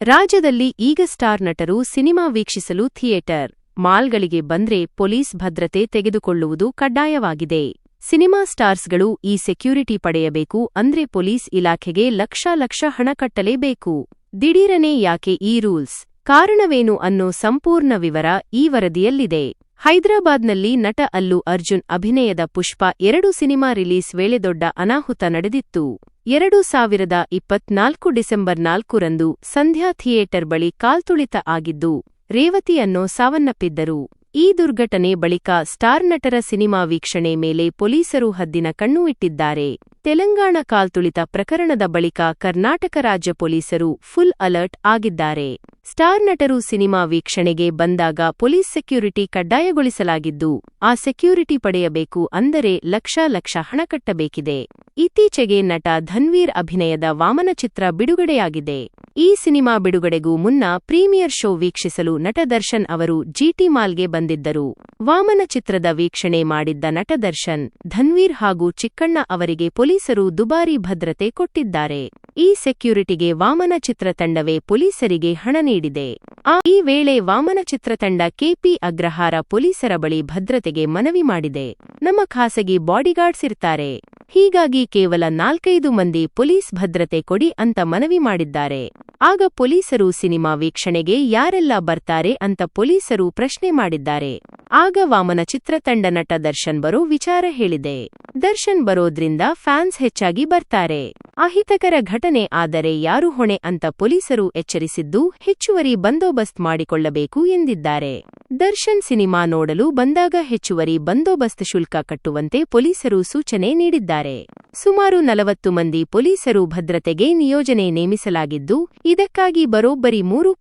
ರಾಜ್ಯದಲ್ಲಿ ಈಗ ಸ್ಟಾರ್ ನಟರು ಸಿನಿಮಾ ವೀಕ್ಷಿಸಲು ಥಿಯೇಟರ್. ಮಾಲ್ಗಳಿಗೆ ಬಂದ್ರೆ ಪೊಲೀಸ್ ಭದ್ರತೆ ತೆಗೆದುಕೊಳ್ಳುವುದು ಕಡ್ಡಾಯವಾಗಿದೆ. ಸಿನಿಮಾ ಸ್ಟಾರ್ಸ್ಗಳು ಈ ಸೆಕ್ಯೂರಿಟಿ ಪಡೆಯಬೇಕು ಅಂದ್ರೆ ಪೊಲೀಸ್ ಇಲಾಖೆಗೆ ಲಕ್ಷ ಲಕ್ಷ ಹಣ ಕಟ್ಟಲೇಬೇಕು. ದಿಢೀರನೆ ಯಾಕೆ ಈ ರೂಲ್ಸ್? ಕಾರಣವೇನು ಅನ್ನೋ ಸಂಪೂರ್ಣ ವಿವರ ಈ ವರದಿಯಲ್ಲಿದೆ. ಹೈದರಾಬಾದ್ನಲ್ಲಿ ನಟ ಅಲ್ಲು ಅರ್ಜುನ್ ಅಭಿನಯದ ಪುಷ್ಪ ಎರಡು ಸಿನಿಮಾ ರಿಲೀಸ್ ವೇಳೆ ದೊಡ್ಡ ಅನಾಹುತ ನಡೆದಿತ್ತು. ಎರಡು ಸಾವಿರದ ಇಪ್ಪತ್ನಾಲ್ಕು ಡಿಸೆಂಬರ್ ನಾಲ್ಕರಂದು ಸಂಧ್ಯಾ ಥಿಯೇಟರ್ ಬಳಿ ಕಾಲ್ತುಳಿತ ಆಗಿದ್ದು ರೇವತಿ ಅನ್ನೋ ಸಾವನ್ನಪ್ಪಿದ್ದರು. ಈ ದುರ್ಘಟನೆ ಬಳಿಕ ಸ್ಟಾರ್ ನಟರ ಸಿನಿಮಾ ವೀಕ್ಷಣೆ ಮೇಲೆ ಪೊಲೀಸರು ಹದ್ದಿನ ಕಣ್ಣು ಇಟ್ಟಿದ್ದಾರೆ. ತೆಲಂಗಾಣ ಕಾಲ್ತುಳಿತ ಪ್ರಕರಣದ ಬಳಿಕ ಕರ್ನಾಟಕ ರಾಜ್ಯ ಪೊಲೀಸರು ಫುಲ್ ಅಲರ್ಟ್ ಆಗಿದ್ದಾರೆ. ಸ್ಟಾರ್ ನಟರು ಸಿನಿಮಾ ವೀಕ್ಷಣೆಗೆ ಬಂದಾಗ ಪೊಲೀಸ್ ಸೆಕ್ಯೂರಿಟಿ ಕಡ್ಡಾಯಗೊಳಿಸಲಾಗಿದ್ದು, ಆ ಸೆಕ್ಯೂರಿಟಿ ಪಡೆಯಬೇಕು ಅಂದರೆ ಲಕ್ಷ ಲಕ್ಷ ಹಣ ಕಟ್ಟಬೇಕಿದೆ. ಇತ್ತೀಚೆಗೆ ನಟ ಧನ್ವೀರ್ ಅಭಿನಯದ ವಾಮನ ಚಿತ್ರ ಬಿಡುಗಡೆಯಾಗಿದೆ. ಈ ಸಿನಿಮಾ ಬಿಡುಗಡೆಗೂ ಮುನ್ನ ಪ್ರೀಮಿಯರ್ ಶೋ ವೀಕ್ಷಿಸಲು ನಟ ದರ್ಶನ್ ಅವರು ಜಿಟಿ ಮಾಲ್ಗೆ ಬಂದಿದ್ದರು. ವಾಮನ ಚಿತ್ರದ ವೀಕ್ಷಣೆ ಮಾಡಿದ್ದ ನಟದರ್ಶನ್ ಧನ್ವೀರ್ ಹಾಗೂ ಚಿಕ್ಕಣ್ಣ ಅವರಿಗೆ ಪೊಲೀಸರು ದುಬಾರಿ ಭದ್ರತೆ ಕೊಟ್ಟಿದ್ದಾರೆ. ಈ ಸೆಕ್ಯೂರಿಟಿಗೆ ವಾಮನ ಚಿತ್ರತಂಡವೇ ಪೊಲೀಸರಿಗೆ ಹಣ ನೀಡಿದೆ. ಆ, ಈ ವೇಳೆ ವಾಮನ ಚಿತ್ರತಂಡ ಕೆಪಿ ಅಗ್ರಹಾರ ಪೊಲೀಸರ ಬಳಿ ಭದ್ರತೆಗೆ ಮನವಿ ಮಾಡಿದೆ. ನಮ್ಮ ಖಾಸಗಿ ಬಾಡಿಗಾರ್ಡ್ಸ್ ಇರ್ತಾರೆ. ಹೀಗಾಗಿ ಕೇವಲ ನಾಲ್ಕೈದು ಮಂದಿ ಪೊಲೀಸ್ ಭದ್ರತೆ ಕೊಡಿ ಅಂತ ಮನವಿ ಮಾಡಿದ್ದಾರೆ. ಆಗ ಪೊಲೀಸರು ಸಿನಿಮಾ ವೀಕ್ಷಣೆಗೆ ಯಾರೆಲ್ಲ ಬರ್ತಾರೆ ಅಂತ ಪೊಲೀಸರು ಪ್ರಶ್ನೆ ಮಾಡಿದ್ದಾರೆ. ಆಗ ವಾಮನ ಚಿತ್ರತಂಡ ನಟ ದರ್ಶನ್ ಬರೋ ವಿಚಾರ ಹೇಳಿದೆ. ದರ್ಶನ್ ಬರೋದ್ರಿಂದ ಫ್ಯಾನ್ಸ್ ಹೆಚ್ಚಾಗಿ ಬರ್ತಾರೆ. ಅಹಿತಕರ ಘಟನೆ ಆದರೆ ಯಾರು ಹೊಣೆ ಅಂತ ಪೊಲೀಸರು ಎಚ್ಚರಿಸಿದ್ದು ಹೆಚ್ಚುವರಿ ಬಂದೋಬಸ್ತ್ ಮಾಡಿಕೊಳ್ಳಬೇಕು ಎಂದಿದ್ದಾರೆ. ದರ್ಶನ್ ಸಿನಿಮಾ ನೋಡಲು ಬಂದಾಗ ಹೆಚ್ಚುವರಿ ಬಂದೋಬಸ್ತ್ ಶುಲ್ಕ ಕಟ್ಟುವಂತೆ ಪೊಲೀಸರು ಸೂಚನೆ ನೀಡಿದ್ದಾರೆ. ಸುಮಾರು ನಲವತ್ತು ಮಂದಿ ಪೊಲೀಸರು ಭದ್ರತೆಗೆ ನಿಯೋಜನೆ ನೇಮಿಸಲಾಗಿದ್ದು, ಇದಕ್ಕಾಗಿ ಬರೋಬ್ಬರಿ ಮೂರು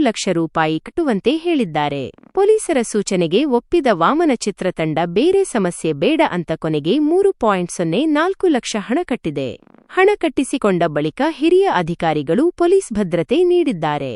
ಲಕ್ಷ ರೂಪಾಯಿ ಕಟ್ಟುವಂತೆ ಹೇಳಿದ್ದಾರೆ. ಪೊಲೀಸರ ಸೂಚನೆಗೆ ಒಪ್ಪಿದ ವಾಮನ ಚಿತ್ರತಂಡ ಬೇರೆ ಸಮಸ್ಯೆ ಬೇಡ ಅಂತ ಕೊನೆಗೆ ಮೂರು ಪಾಯಿಂಟ್ ಸೊನ್ನೆ ನಾಲ್ಕು ಲಕ್ಷ ಹಣ ಕಟ್ಟಿದೆ. ಹಣ ಕಟ್ಟಿಸಿಕೊಂಡ ಬಳಿಕ ಹಿರಿಯ ಅಧಿಕಾರಿಗಳು ಪೊಲೀಸ್ ಭದ್ರತೆ ನೀಡಿದ್ದಾರೆ.